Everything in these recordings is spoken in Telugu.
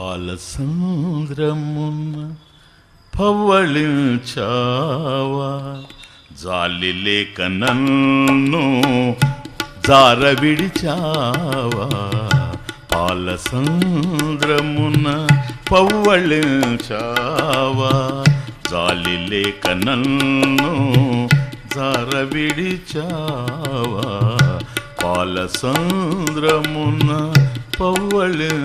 పాలసంద్రమున్న పవ్వళించావా. జాలి లేక నన్ను జార విడిచావా. పాలసంద్రమున పవ్వళించావా. జాలి లేక నన్ను జార విడిచావా. పాలసంద్రమున పవ్వళించావా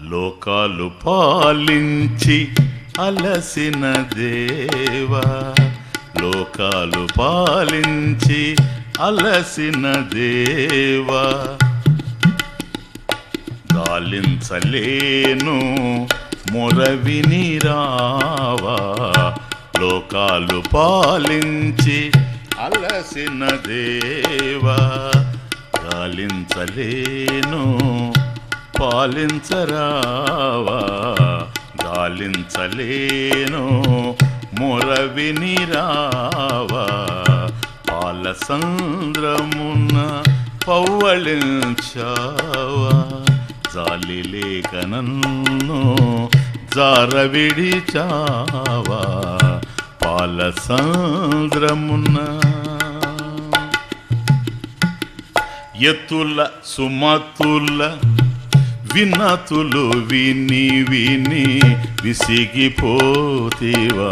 లోకాలు పాలించి అలసిన దేవా. లోకాలు పాలించి అలసిన దేవా. గాలించలేను మొరవిని రావా. లోకాలు పాలించి అలసిన దేవా గాలించలేను పాలించరావా గాలించలేను మొరవిని రావా పాలసంద్రమున్న పవ్వళించావా జాలి లేక నన్ను జార విడిచావా పాలసంద్రమున్న ఎత్తుల సుమతుల వినతులు విని విని విసిగిపోతేవా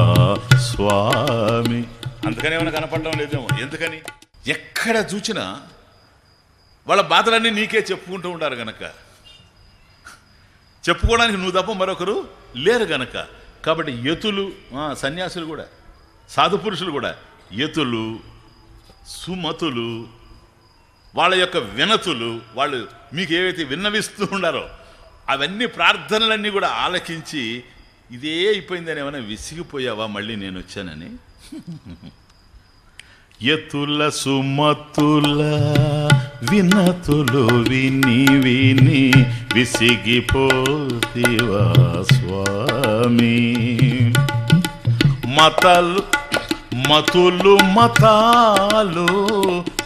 స్వామి. అందుకని ఏమైనా కనపడడం లేదేమో. ఎందుకని? ఎక్కడ చూచినా వాళ్ళ బాధలన్నీ నీకే చెప్పుకుంటూ ఉంటారు గనక. చెప్పుకోవడానికి నువ్వు తప్ప మరొకరు లేరు గనక. కాబట్టి యతులు ఆ, సన్యాసులు కూడా సాధు పురుషులు కూడా యతులు సుమతులు వాళ్ళ యొక్క వినతులు వాళ్ళు మీకు ఏవైతే విన్నవిస్తూ ఉండారో అవన్నీ ప్రార్థనలన్నీ కూడా ఆలకించి ఇదే అయిపోయిందని ఏమైనా విసిగిపోయావా మళ్ళీ నేను వచ్చానని? ఎతుల సుమతుల వినతులు విని విని విసిగిపోతివా స్వామి. మతలు మతులు మతాలు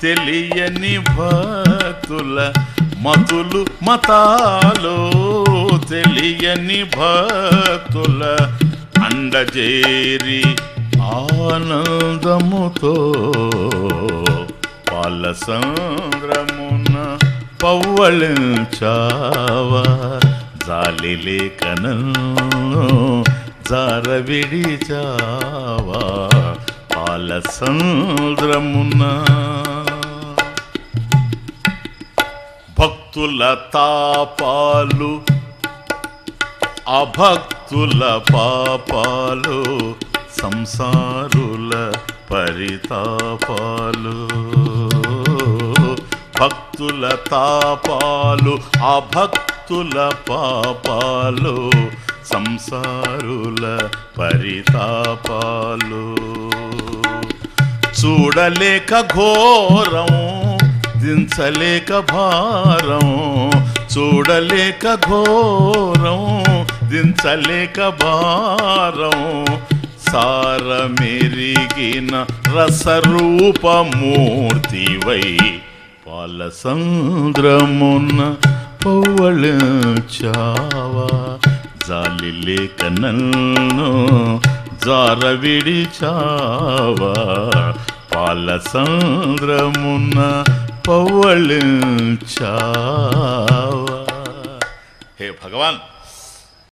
తెలియని భక్తుల మతులు మతాలు తెలియని భక్తుల అండజేరి ఆనందముతో పాలసంద్రమున పవ్వళించావా జాలి లేఖనను జార విడిచావా సంద్రమున భక్తుల తాపాలు అభక్తుల పాపాలు సంసారుల పరితాపాలు. భక్తుల తాపాలు అభక్తుల పాపాలు సంసారుల పరితాపాలు. చూడలేక ఘోరం దించలేక భారం. చూడలేక ఘోరం దించలేక భారం. సారమెరిగిన రసరూపమూర్తివై పాలసంద్రమున్న చావా జాలి లేక నన్ను జార విడిచావా? పాల సంద్రమున్న పవ్వళించావా హే భగవాన్!